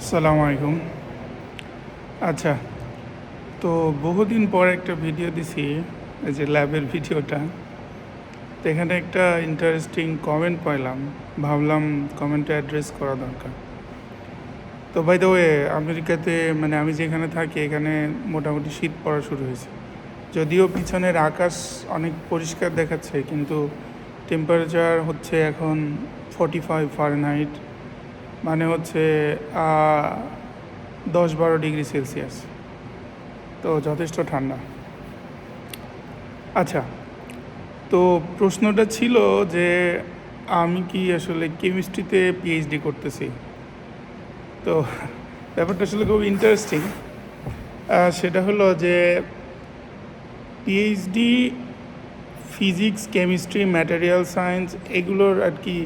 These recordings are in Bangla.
আসসালামু আলাইকুম। আচ্ছা তো বহুদিন পর একটা ভিডিও দিছি, এই যে ল্যাবের ভিডিওটা। তো এখানে একটা ইন্টারেস্টিং কমেন্ট পাইলাম। ভাবলাম কমেন্টটা অ্যাড্রেস করা দরকার। তো বাই দ্য ওয়ে আমেরিকাতে মানে আমি যেখানে থাকি, এখানে মোটামুটি শীত পড়া শুরু হয়েছে। যদিও পিছনের আকাশ অনেক পরিষ্কার দেখাচ্ছে, কিন্তু টেম্পারেচার হচ্ছে এখন ফর্টি ফাইভ ফারেনহাইট মানে হচ্ছে দশ বারো ডিগ্রি সেলসিয়াস। তো যথেষ্ট ঠান্ডা। আচ্ছা তো প্রশ্নটা ছিল যে আমি কি আসলে কেমিস্ট্রিতে পিএইচডি করতেছি? তো ব্যাপারটা আসলে খুব ইন্টারেস্টিং সেটা হলো যে PhD physics chemistry material science এগুলোর আর কি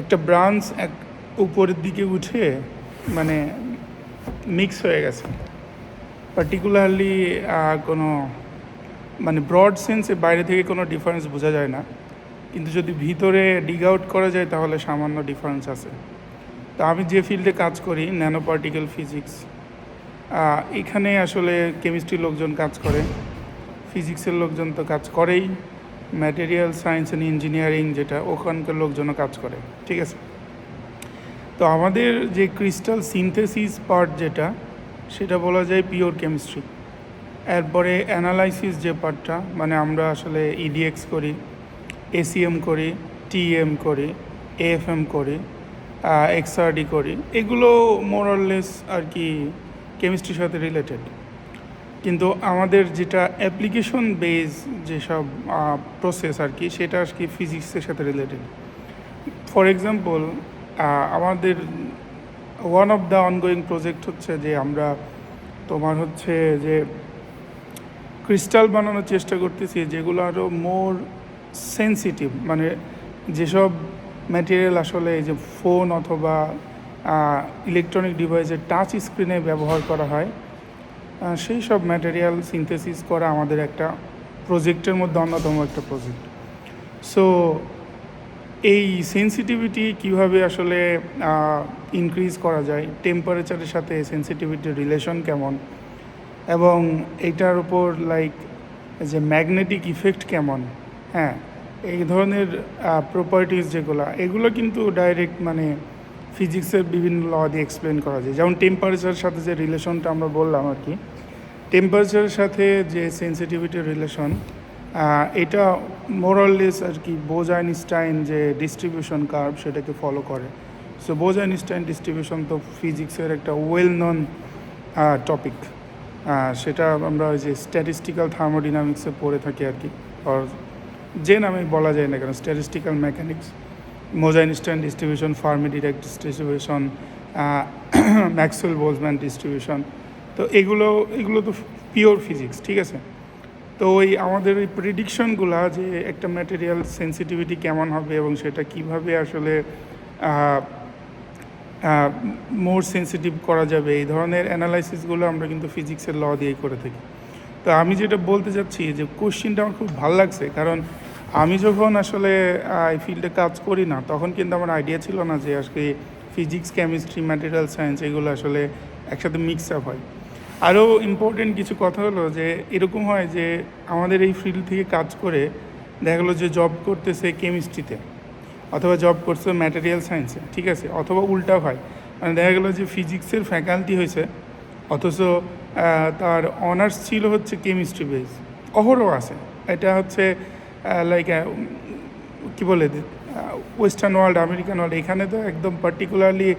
একটা ব্রাঞ্চ উপরের দিকে উঠে মানে মিক্স হয়ে গেছে। পার্টিকুলারলি কোনো মানে ব্রড সেন্সে বাইরে থেকে কোনো ডিফারেন্স বোঝা যায় না। কিন্তু যদি ভিতরে ডিগ আউট করা যায়, তাহলে সামান্য ডিফারেন্স আছে। তা আমি যে ফিল্ডে কাজ করি ন্যানো পার্টিকেল ফিজিক্স এখানে আসলে কেমিস্ট্রি লোকজন কাজ করে। ফিজিক্সের লোকজন তো কাজ করেই। ম্যাটেরিয়াল সায়েন্স অ্যান্ড ইঞ্জিনিয়ারিং যেটা, ওখানকার লোকজনও কাজ করে। ঠিক আছে? তো আমাদের যে ক্রিস্টাল সিনথেসিস পার্ট যেটা, সেটা বলা যায় পিওর কেমিস্ট্রি এরপরে অ্যানালাইসিস যে পার্টটা মানে আমরা আসলে ইডিএক্স করি এসিএম করি টিএম করি এএফএম করি এক্সআরডি করি, এগুলো মোরলেস আর কি কেমিস্ট্রির সাথে রিলেটেড কিন্তু আমাদের যেটা অ্যাপ্লিকেশন বেস যেসব প্রসেস আর কি, সেটা আর কি ফিজিক্সের সাথে রিলেটেড ফর এক্সাম্পল আমাদের one of the ongoing project হচ্ছে যে আমরা তোমার হচ্ছে যে ক্রিস্টাল বানানোর চেষ্টা করতেছি যেগুলো আরও মোর সেন্সিটিভ মানে যেসব ম্যাটেরিয়াল আসলে এই যে ফোন অথবা ইলেকট্রনিক ডিভাইসের টাচ স্ক্রিনে ব্যবহার করা হয় সেই সব ম্যাটেরিয়াল সিনথেসিস করা আমাদের একটা প্রজেক্টের মধ্যে অন্যতম একটা প্রজেক্ট সো এই সেন্সিটিভিটি কীভাবে আসলে ইনক্রিজ করা যায় টেম্পারেচারের সাথে সেন্সিটিভিটির রিলেশন কেমন? এবং এইটার উপর লাইক যে ম্যাগনেটিক ইফেক্ট কেমন? হ্যাঁ এই ধরনের প্রপার্টিস যেগুলো, এগুলো কিন্তু ডাইরেক্ট মানে ফিজিক্সের বিভিন্ন ল দিয়ে এক্সপ্লেন করা যায়। যেমন টেম্পারেচারের সাথে যে রিলেশনটা আমরা বললাম আর কি টেম্পারেচারের সাথে যে সেন্সিটিভিটির রিলেশন এটা মোরাললেস আর কি বোজ আইনস্টাইন যে ডিস্ট্রিবিউশন কার্ভ সেটাকে ফলো করে। সো বোজ আইনস্টাইন ডিস্ট্রিবিউশন তো ফিজিক্সের একটা ওয়েল নন টপিক সেটা আমরা ওই যে স্ট্যাটিস্টিক্যাল থার্মোডিনামিক্সে পড়ে থাকি আর কি। আর যে নামে বলা যায় না কেন statistical mechanics মোজাইনস্টাইন distribution Fermi Dirac distribution Maxwell Boltzmann distribution তো এগুলো এগুলো তো পিওর ফিজিক্স ঠিক আছে? তো ওই আমাদের ওই প্রিডিকশনগুলা যে একটা ম্যাটেরিয়াল সেন্সিটিভিটি কেমন হবে এবং সেটা কীভাবে আসলে মোর সেন্সিটিভ করা যাবে, এই ধরনের অ্যানালাইসিসগুলো আমরা কিন্তু ফিজিক্সের ল দিয়েই করে থাকি। তো আমি যেটা বলতে চাচ্ছি যে কোশ্চেনটা আমার খুব ভালো লাগছে, কারণ আমি যখন আসলে এই ফিল্ডে কাজ করি না, তখন কিন্তু আমার আইডিয়া ছিল না যে আজকে ফিজিক্স কেমিস্ট্রি ম্যাটেরিয়াল সায়েন্স এগুলো আসলে একসাথে মিক্স আপ হয়। আরও ইম্পর্টেন্ট কিছু কথা হলো যে, এরকম হয় যে, আমাদের এই ফিল্ড থেকে কাজ করে দেখা গেলো যে জব করতেছে কেমিস্ট্রিতে অথবা জব করছে ম্যাটেরিয়াল সায়েন্সে ঠিক আছে? অথবা উল্টা হয়। মানে দেখা গেলো যে ফিজিক্সের ফ্যাকাল্টি হয়েছে, অথচ তার অনার্স ছিল হচ্ছে কেমিস্ট্রি বেস অহরও আছে। এটা হচ্ছে লাইক কী বলে ওয়েস্টার্ন ওয়ার্ল্ড আমেরিকান ওয়ার্ল্ড এখানে তো একদম পার্টিকুলারলি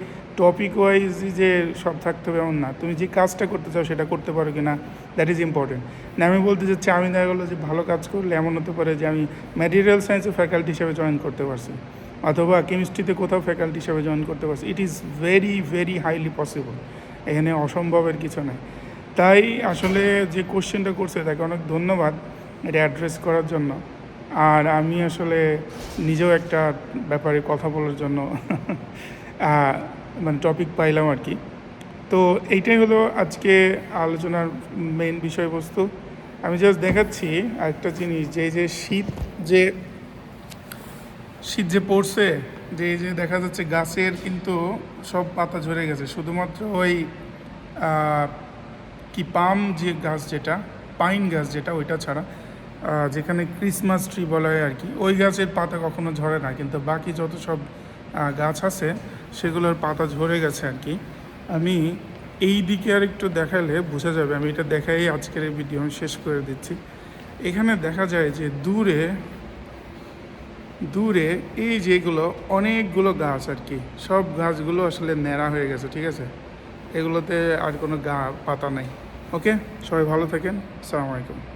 টপিক ওয়াইজ যে সব থাকতে হবে এমন না। তুমি যে কাজটা করতে চাও সেটা করতে পারো কি না দ্যাট ইজ ইম্পর্টেন্ট না আমি বলতে চাচ্ছি, আমি দেখা গেলো যে ভালো কাজ করলে এমন হতে পারে যে আমি ম্যাটেরিয়াল সায়েন্সের ফ্যাকাল্টি হিসেবে জয়েন করতে পারছি, অথবা কেমিস্ট্রিতে কোথাও ফ্যাকাল্টি হিসেবে জয়েন করতে পারছি। It is very very highly possible এখানে অসম্ভবের কিছু নাই। তাই আসলে যে কোশ্চেনটা করছে, তাকে অনেক ধন্যবাদ এটা অ্যাড্রেস করার জন্য। আর আমি আসলে নিজেও একটা ব্যাপারে কথা বলার জন্য মানে টপিক পাইলাম আর কি। তো এইটাই হলো আজকে আলোচনার মেইন বিষয়বস্তু। আমি জাস্ট দেখাচ্ছি আরেকটা জিনিস, যে যে শীত যে শীত যে পড়ছে, যে যে দেখা যাচ্ছে গাছের কিন্তু সব পাতা ঝরে গেছে। শুধুমাত্র ওই কি পাম যে গাছ যেটা, পাইন গাছ যেটা, ওইটা ছাড়া। যেখানে ক্রিসমাস ট্রি বলা হয় আর কি, ওই গাছের পাতা কখনো ঝরে না, কিন্তু বাকি যত সব গাছ আছে, সেগুলোর পাতা ঝরে গেছে আর কি। আমি এই দিকে আর একটু দেখালে বোঝা যাবে, আমি এটা দেখাই আজকের এই ভিডিও আমি শেষ করে দিচ্ছি। এখানে দেখা যায় যে দূরে দূরে এই যেগুলো অনেকগুলো গাছ আর কি, সব গাছগুলো আসলে ন্যাড়া হয়ে গেছে, ঠিক আছে? এগুলোতে আর কোনো গা পাতা নাই, ওকে? সবাই ভালো থাকেন, আসসালামু আলাইকুম।